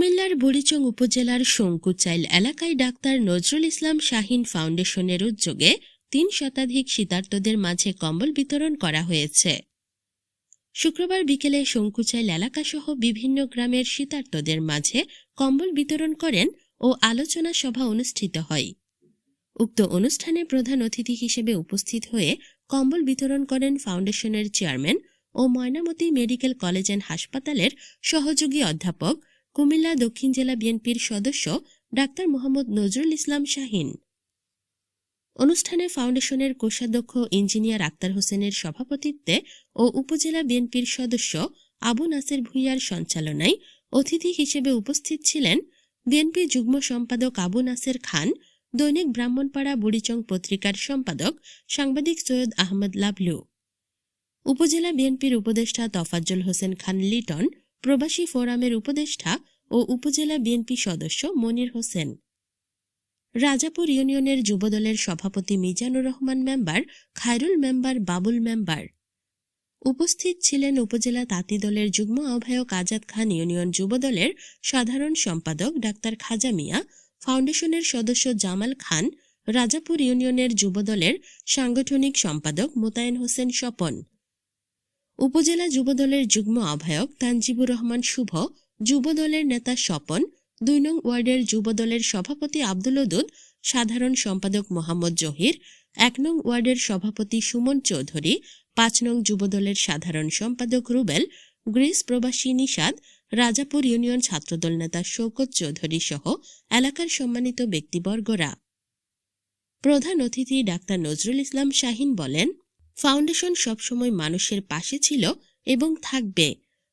কুমিল্লার বুড়িচং উপজেলার শঙ্কুচাইল এলাকায় ডাক্তার নজরুল ইসলাম শাহিন ফাউন্ডেশনের উদ্যোগে তিন শতাধিক শীতার্তদের মাঝে কম্বল বিতরণ করা হয়েছে। শুক্রবার বিকেলে শঙ্কুচাইল এলাকাসহ বিভিন্ন গ্রামের শীতার্তদের মাঝে কম্বল বিতরণ করেন ও আলোচনা সভা অনুষ্ঠিত হয়। উক্ত অনুষ্ঠানে প্রধান অতিথি হিসেবে উপস্থিত হয়ে কম্বল বিতরণ করেন ফাউন্ডেশনের চেয়ারম্যান ও ময়নামতি মেডিকেল কলেজ অ্যান্ড হাসপাতালের সহযোগী অধ্যাপক কুমিল্লা দক্ষিণ জেলা বিএনপির সদস্য ডাক্তার মোহাম্মদ নজরুল ইসলাম শাহিন। অনুষ্ঠানে ফাউন্ডেশনের কোষাধ্যক্ষ ইঞ্জিনিয়ার আক্তার হোসেনের সভাপতিত্বে ও উপজেলা বিএনপির সদস্য আবু নাসের ভুইয়ার সঞ্চালনায় অতিথি হিসেবে উপস্থিত ছিলেন বিএনপি যুগ্ম সম্পাদক আবু নাসের খান, দৈনিক ব্রাহ্মণপাড়া বুড়িচং পত্রিকার সম্পাদক সাংবাদিক সৈয়দ আহমদ লাবলু। উপজেলা বিএনপির উপদেষ্টা তফাজ্জল হোসেন খান লিটন, প্রবাসী ফোরামের উপদেষ্টা ও উপজেলা বিএনপি সদস্য মনির হোসেন। রাজাপুর ইউনিয়নের যুবদলের সভাপতি Mizanur Rahman member, Khairul member, Babul member. উপস্থিত ছিলেন উপজেলা তাঁতি দলের যুগ্ম আহ্বায়ক আজাদ খান ইউনিয়ন যুবদলের সাধারণ সম্পাদক ডাক্তার খাজা মিয়া, ফাউন্ডেশনের সদস্য জামাল খান, রাজাপুর ইউনিয়নের যুবদলের সাংগঠনিক সম্পাদক মোতায়েন হোসেন স্বপন। উপজেলা যুবদলের যুগ্ম আহ্বায়ক তানজিবুর রহমান শুভ যুবদলের নেতা স্বপন, দুই নং ওয়ার্ডের যুবদলের সভাপতি আব্দুল ওদুদ, সাধারণ সম্পাদক মোহাম্মদ জহির, এক নং ওয়ার্ডের সভাপতি সুমন চৌধুরী, পাঁচ নং যুবদলের সাধারণ সম্পাদক রুবেল, গ্রিস প্রবাসী নিষাদ রাজাপুর ইউনিয়ন ছাত্রদল নেতা শৌকত চৌধুরী সহ এলাকার সম্মানিত ব্যক্তিবর্গরা। প্রধান অতিথি ডাক্তার নজরুল ইসলাম শাহিন বলেন, ফাউন্ডেশন সবসময় মানুষের পাশে ছিল এবং থাকবে।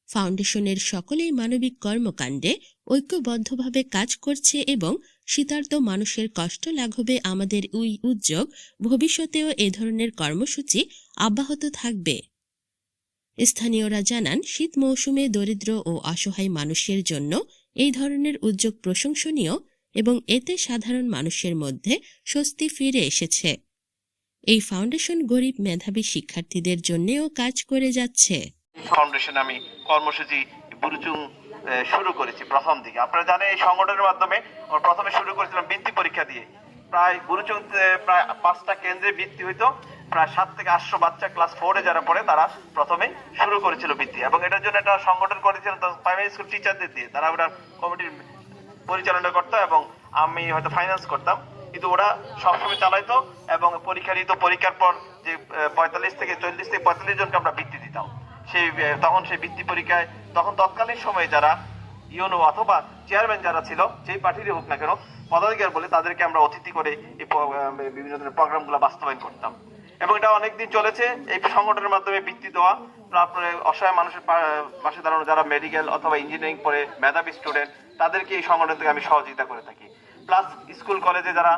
ফাউন্ডেশনের সকলেই মানবিক কর্মকাণ্ডে ঐক্যবদ্ধভাবে কাজ করছে এবং শীতার্ত মানুষের কষ্ট লাঘবে আমাদের ওই উদ্যোগ ভবিষ্যতেও এ ধরনের কর্মসূচি অব্যাহত থাকবে। স্থানীয়রা জানান, শীত মৌসুমে দরিদ্র ও অসহায় মানুষের জন্য এই ধরনের উদ্যোগ প্রশংসনীয় এবং এতে সাধারণ মানুষের মধ্যে স্বস্তি ফিরে এসেছে। এই ফাউন্ডেশন গরিব মেধাবী শিক্ষার্থীদের জন্যেও কাজ করে যাচ্ছে। ফাউন্ডেশন আমি কর্মসূচি বুরুচুং শুরু করেছি প্রথম দিকে। আপনারা জানেন এই সংগঠনের মাধ্যমে প্রথমে শুরু করেছিলাম বৃত্তি পরীক্ষা দিয়ে। প্রায় বুরুচুং প্রায় পাঁচটা কেন্দ্রে বৃত্তি হইতো। প্রায় সাত থেকে আটশো বাচ্চা ক্লাস ফোরে যারা পড়ে, তারা প্রথমে শুরু করেছিল বৃত্তি। এবং এটার জন্য একটা সংগঠন করেছিল প্রাইমারি স্কুল টিচারদের দিয়ে। তারা ওটা কমিটির পরিচালনা করতো এবং আমি হয়তো ফাইন্যান্স করতাম। কিন্তু ওরা সবসময় চালাইতো এবং পরীক্ষা নিত পরীক্ষার পর যে পঁয়তাল্লিশ থেকে চল্লিশ থেকে পঁয়তাল্লিশ জনকে আমরা বৃত্তি সেই তখন সেই বৃত্তি পরীক্ষায়, তখন তৎকালীন সময়ে যারা ইউনো অথবা চেয়ারম্যান যারা ছিল, যেই পার্টিরই হোক না কেন, পদাধিকার বলে তাদেরকে আমরা অতিথি করে এই বিভিন্ন ধরনের প্রোগ্রামগুলো বাস্তবায়ন করতাম। এবং এটা অনেকদিন চলেছে, এই সংগঠনের মাধ্যমে বৃত্তি দেওয়া, তারপরে অসহায় মানুষের পাশে দাঁড়ানো যারা মেডিকেল অথবা ইঞ্জিনিয়ারিং পড়ে, মেধাবী স্টুডেন্ট তাদেরকে এই সংগঠন থেকে আমি সহযোগিতা করে থাকি। প্লাস স্কুল কলেজে যারা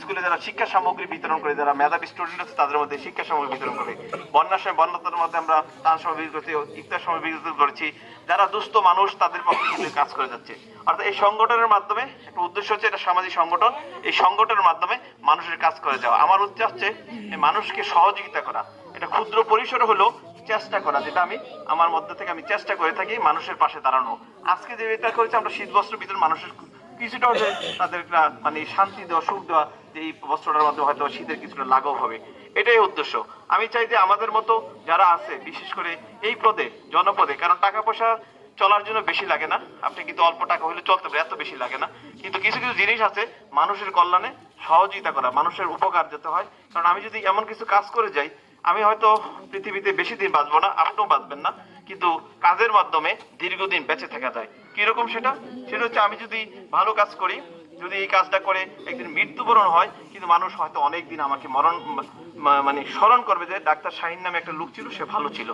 স্কুলে যারা শিক্ষা সামগ্রী বিতরণ করে, যারা মেধাবী স্টুডেন্ট আছে, তাদের মধ্যে শিক্ষা সামগ্রী বিতরণ করে। বন্যার সময় বন্যার মধ্যে আমরা ত্রাণ সময় বিতরণ ইফতার সময় বিতরণ করেছি যারা দুস্থ মানুষ, তাদের পক্ষে কাজ করে যাচ্ছে। অর্থাৎ এই সংগঠনের মাধ্যমে, একটা উদ্দেশ্য হচ্ছে এটা সামাজিক সংগঠন, এই সংগঠনের মাধ্যমে মানুষের কাজ করে যাওয়া। আমার উদ্দেশ্য হচ্ছে মানুষকে সহযোগিতা করা। এটা ক্ষুদ্র পরিসরে হলেও চেষ্টা করা, যেটা আমি, আমার মধ্যে থেকে আমি চেষ্টা করে থাকি মানুষের পাশে দাঁড়ানো আজকে যে এটা করেছি, আমরা শীত বস্ত্র বিতরণ মানুষের কিছুটা তাদের মানে শান্তি দেওয়া, সুখ দেওয়া যে এই বস্ত্রটার মধ্যে হয়তো শীতের কিছুটা লাঘব হবে। এটাই উদ্দেশ্য। আমি চাই যে আমাদের মতো যারা আছে, বিশেষ করে এই পদে, জনপদে, কারণ টাকা পয়সা চলার জন্য বেশি লাগে না। আপনি কিন্তু অল্প টাকা হলে চলতে পারে এত বেশি লাগে না। কিন্তু কিছু কিছু জিনিস আছে মানুষের কল্যাণে সহযোগিতা করা, মানুষের উপকার যেতে হয়। কারণ আমি যদি এমন কিছু কাজ করে যাই আমি হয়তো পৃথিবীতে বেশি দিন বাঁচবো না, আপনিও বাঁচবেন না, কিন্তু কাজের মাধ্যমে দীর্ঘদিন বেঁচে থাকা যায়। কীরকম সেটা? সেটা হচ্ছে আমি যদি ভালো কাজ করি, যদি এই কাজটা করে একদিন মৃত্যুবরণ হয়, কিন্তু মানুষ হয়তো অনেকদিন আমাকে মরণ মানে স্মরণ করবে যে ডাক্তার শাহিন নামে একটা লোক ছিল, সে ভালো ছিল।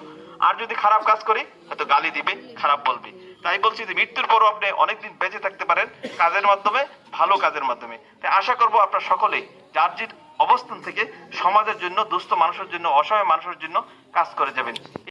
আর যদি খারাপ কাজ করি, হয়তো গালি দিবে, খারাপ বলবে। তাই বলছি যে মৃত্যুর পরও আপনি অনেকদিন বেঁচে থাকতে পারেন, কাজের মাধ্যমে, ভালো কাজের মাধ্যমে। তাই আশা করব আপনার সকলেই, যার যার অবস্থান থেকে সমাজের জন্য দুস্থ মানুষের জন্য অসহায় মানুষের জন্য কাজ করে যাবেন।